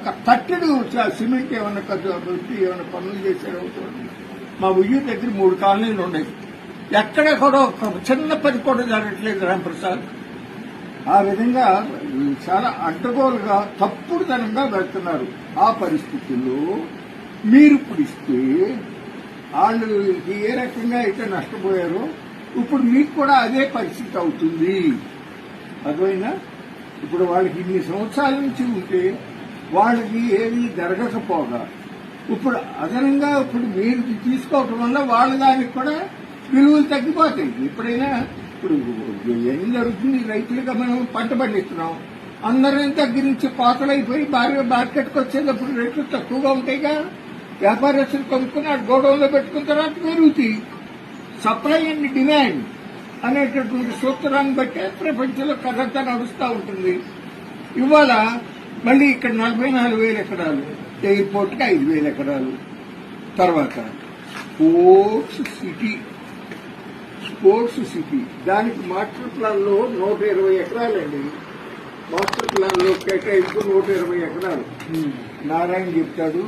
ఒక తట్టెడు సిమెంట్ ఏమైనా ఖర్చు పెట్టి ఏమైనా పనులు చేశారో మా ఉయ్యూరు దగ్గర మూడు కాలనీలు ఉన్నాయి. ఎక్కడ కూడా ఒక చిన్న పని కూడా జరగట్లేదు రాంప్రసాద్ ఆ విధంగా చాలా అడ్డగోలుగా తప్పుడు ధనంగా వెళ్తున్నారు. ఆ పరిస్థితుల్లో మీరు ఇప్పుడు ఇస్తే వాళ్ళు ఏ రకంగా అయితే నష్టపోయారో ఇప్పుడు మీకు కూడా అదే పరిస్థితి అవుతుంది. అర్థమైనా ఇప్పుడు వాళ్ళకి ఇన్ని సంవత్సరాల నుంచి ఉంటే వాళ్ళకి ఏమీ జరగకపోగా. ఇప్పుడు అదనంగా ఇప్పుడు మీరు తీసుకోవటం వల్ల వాళ్ళ దానికి కూడా విలువలు తగ్గిపోతాయి. ఎప్పుడైనా ఇప్పుడు ఏం జరుగుతుంది? రైతులుగా మనం పంట పండిస్తున్నాం. అందరం దగ్గర నుంచి పాతలైపోయి భారీ మార్కెట్కి వచ్చేటప్పుడు రేట్లు తక్కువగా ఉంటాయిగా. వ్యాపారస్తులు కొనుక్కుని గోడౌన్లో పెట్టుకున్న తర్వాత పెరుగుతాయి. సప్లై అండ్ డిమాండ్ అనేటటువంటి సూత్రాన్ని బట్టే ప్రపంచంలో కథంతా నడుస్తూ ఉంటుంది. ఇవాళ మళ్ళీ ఇక్కడ నలభై నాలుగు వేల ఎకరాలు ఎయిర్పోర్ట్కి ఐదు వేల ఎకరాలు. తర్వాత స్పోర్ట్స్ సిటీ స్పోర్ట్స్ సిటీ. దానికి మాస్టర్ ప్లాన్లో నూట ఇరవై ఎకరాలండి. మాస్టర్ ప్లాన్లో కేటాయింపు నూట ఇరవై ఎకరాలు. నారాయణ చెప్తాడు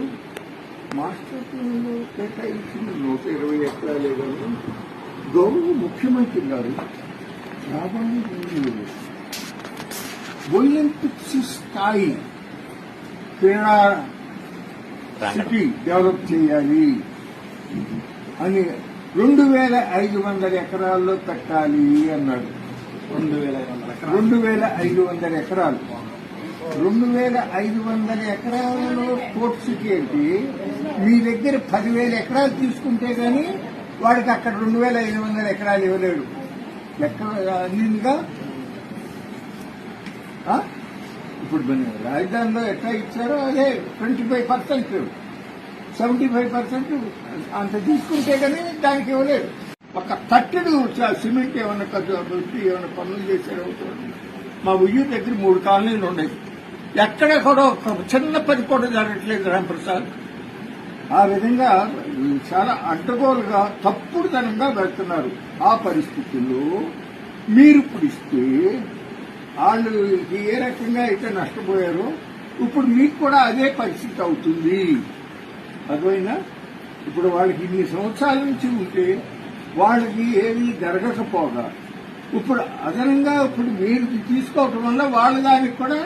మాస్టర్ ప్లాన్లో కేటాయించింది నూట ఇరవై ఎకరాలే కానీ గౌరవ ముఖ్యమంత్రి గారు రాబోయే ఒలింపిక్స్ స్థాయి క్రీడా సిటీ డెవలప్ చేయాలి. అని రెండు వేల ఐదు వందల ఎకరాల్లో పెట్టాలి అన్నాడు. రెండు వేల ఐదు వందల ఎకరాలు. రెండు వేల ఐదు వందల ఎకరాలు రెండు వేల ఐదు వందల ఎకరాలలో స్పోర్ట్ సిటీ ఏంటి? మీ దగ్గర పదివేల ఎకరాలు తీసుకుంటే కానీ వాడికి అక్కడ రెండు వేల ఐదు వందల ఎకరాలు ఇవ్వలేడు. ఎక్కడ నిన్నుగా ఇప్పుడు మన రాజధానిలో ఎట్లా ఇచ్చారో అదే twenty five percent seventy five percent అంత తీసుకుంటే కానీ దానికి ఇవ్వలేదు. ఒక తట్టెడు సిమెంట్ ఏమైనా ఖర్చు పెట్టి ఏమైనా పనులు చేశారో మా ఉయ్యూరు దగ్గర మూడు కాలనీలు ఉన్నాయి. ఎక్కడ కూడా ఒక చిన్న పని కూడా జరగట్లేదు రాంప్రసాద్ ఆ విధంగా చాలా అడ్డగోలుగా తప్పుడు ధనంగా వెళ్తున్నారు ఆ పరిస్థితుల్లో మీరు ఇప్పుడు ఇస్తే వాళ్ళు ఏ రకంగా అయితే నష్టపోయారో ఇప్పుడు మీకు కూడా అదే పరిస్థితి అవుతుంది. అర్థమైనా ఇప్పుడు వాళ్ళకి ఇన్ని సంవత్సరాల నుంచి ఉంటే వాళ్ళకి ఏమీ జరగకపోగా ఇప్పుడు అదనంగా ఇప్పుడు మీరు తీసుకోవటం వల్ల వాళ్ళ దానికి కూడా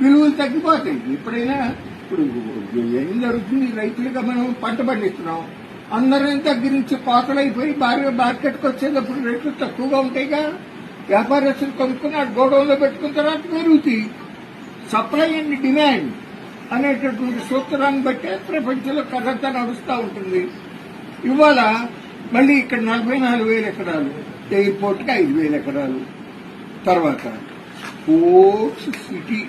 విలువలు తగ్గిపోతాయి. ఎప్పుడైనా ఇప్పుడు ఏం జరుగుతుంది? రైతులుగా మనం పంట పండిస్తున్నాం. అందరం దగ్గర నుంచి పాతలైపోయి భారీ మార్కెట్కి వచ్చేటప్పుడు రేట్లు తక్కువగా ఉంటాయిగా. వ్యాపారస్తులు కొనుక్కుని ఆ గోడౌన్లో పెట్టుకున్న తర్వాత పెరుగుతాయి సప్లై అండ్ డిమాండ్ అనేటటువంటి సూత్రాన్ని బట్టే ప్రపంచంలో కథంతా నడుస్తూ ఉంటుంది. ఇవాళ మళ్ళీ ఇక్కడ నలభై నాలుగు వేల ఎకరాలు ఎయిర్పోర్ట్కి ఐదు వేల ఎకరాలు. తర్వాత స్పోర్ట్స్ సిటీ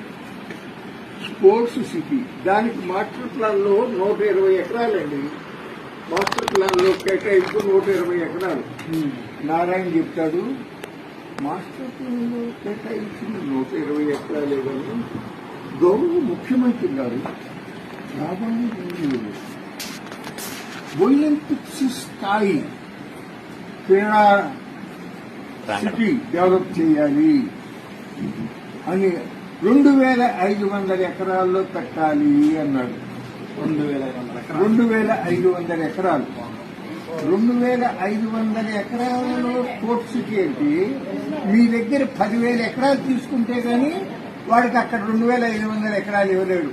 స్పోర్ట్స్ సిటీ. దానికి మాస్టర్ ప్లాన్లో నూట ఇరవై ఎకరాలండి. మాస్టర్ ప్లాన్లో కేటాయింపు నూట ఇరవై ఎకరాలు. నారాయణ చెప్తాడు మాస్టర్ ప్లాన్లో కేటాయించింది నూట ఇరవై ఎకరాలే కానీ గౌరవ ముఖ్యమంత్రి గారు రాబోయే రోజుల్లో ఒలింపిక్స్ స్థాయి క్రీడా సిటీ డెవలప్ చేయాలి అని రెండు వేల ఐదు వందల ఎకరాల్లో పెట్టాలి అన్నాడు. రెండు వేల ఐదు వందల ఎకరాలు. రెండు వేల ఐదు వందల ఎకరాలలో స్పోర్ట్స్ ఏంటి మీ దగ్గర పదివేల ఎకరాలు తీసుకుంటే గాని వాడికి అక్కడ రెండు వేల ఐదు వందల ఎకరాలు ఇవ్వలేడు.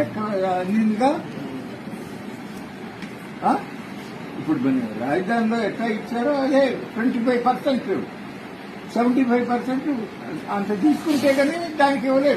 ఎక్కడ అన్నిందిగా ఇప్పుడు మన రాజధానిలో ఎట్లా ఇచ్చారో అదే twenty five percent seventy five percent అంత తీసుకుంటే కానీ దానికి ఇవ్వలేదు